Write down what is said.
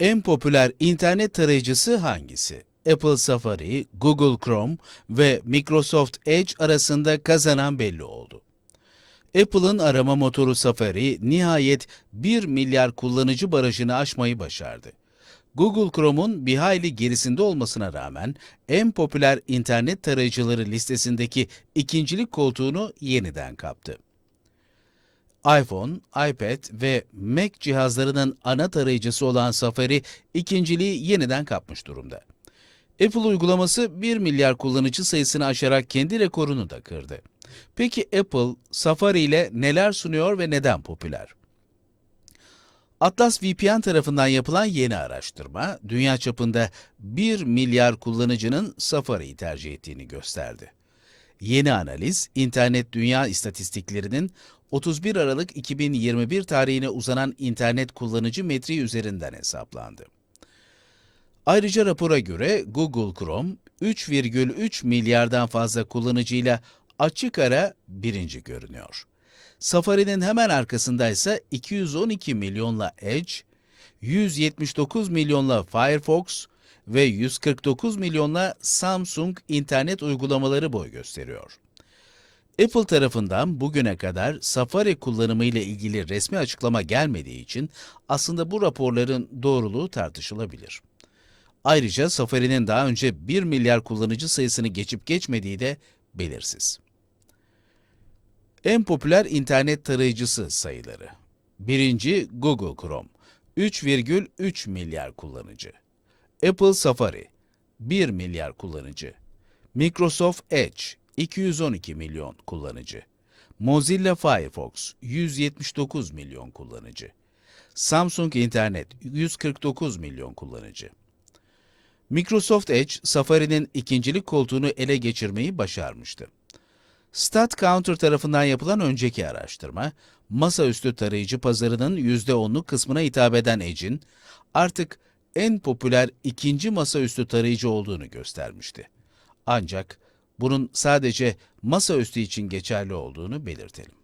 En popüler internet tarayıcısı hangisi? Apple Safari, Google Chrome ve Microsoft Edge arasında kazanan belli oldu. Apple'ın arama motoru Safari nihayet 1 milyar kullanıcı barajını aşmayı başardı. Google Chrome'un bir hayli gerisinde olmasına rağmen en popüler internet tarayıcıları listesindeki ikincilik koltuğunu yeniden kaptı. iPhone, iPad ve Mac cihazlarının ana tarayıcısı olan Safari ikinciliği yeniden kapmış durumda. Apple uygulaması 1 milyar kullanıcı sayısını aşarak kendi rekorunu da kırdı. Peki Apple, Safari ile neler sunuyor ve neden popüler? Atlas VPN tarafından yapılan yeni araştırma, dünya çapında 1 milyar kullanıcının Safari'yi tercih ettiğini gösterdi. Yeni analiz, internet dünya istatistiklerinin 31 Aralık 2021 tarihine uzanan internet kullanıcı metriği üzerinden hesaplandı. Ayrıca rapora göre Google Chrome 3,3 milyardan fazla kullanıcıyla açık ara birinci görünüyor. Safari'nin hemen arkasında ise 212 milyonla Edge, 179 milyonla Firefox ve 149 milyonla Samsung internet uygulamaları boy gösteriyor. Apple tarafından bugüne kadar Safari kullanımı ile ilgili resmi açıklama gelmediği için aslında bu raporların doğruluğu tartışılabilir. Ayrıca Safari'nin daha önce 1 milyar kullanıcı sayısını geçip geçmediği de belirsiz. En popüler internet tarayıcısı sayıları. Birinci Google Chrome, 3,3 milyar kullanıcı. Apple Safari, 1 milyar kullanıcı. Microsoft Edge, 212 milyon kullanıcı. Mozilla Firefox, 179 milyon kullanıcı. Samsung İnternet, 149 milyon kullanıcı. Microsoft Edge, Safari'nin ikincilik koltuğunu ele geçirmeyi başarmıştı. StatCounter tarafından yapılan önceki araştırma, masaüstü tarayıcı pazarının %10'luk kısmına hitap eden Edge'in artık en popüler ikinci masaüstü tarayıcı olduğunu göstermişti. Ancak bunun sadece masaüstü için geçerli olduğunu belirtelim.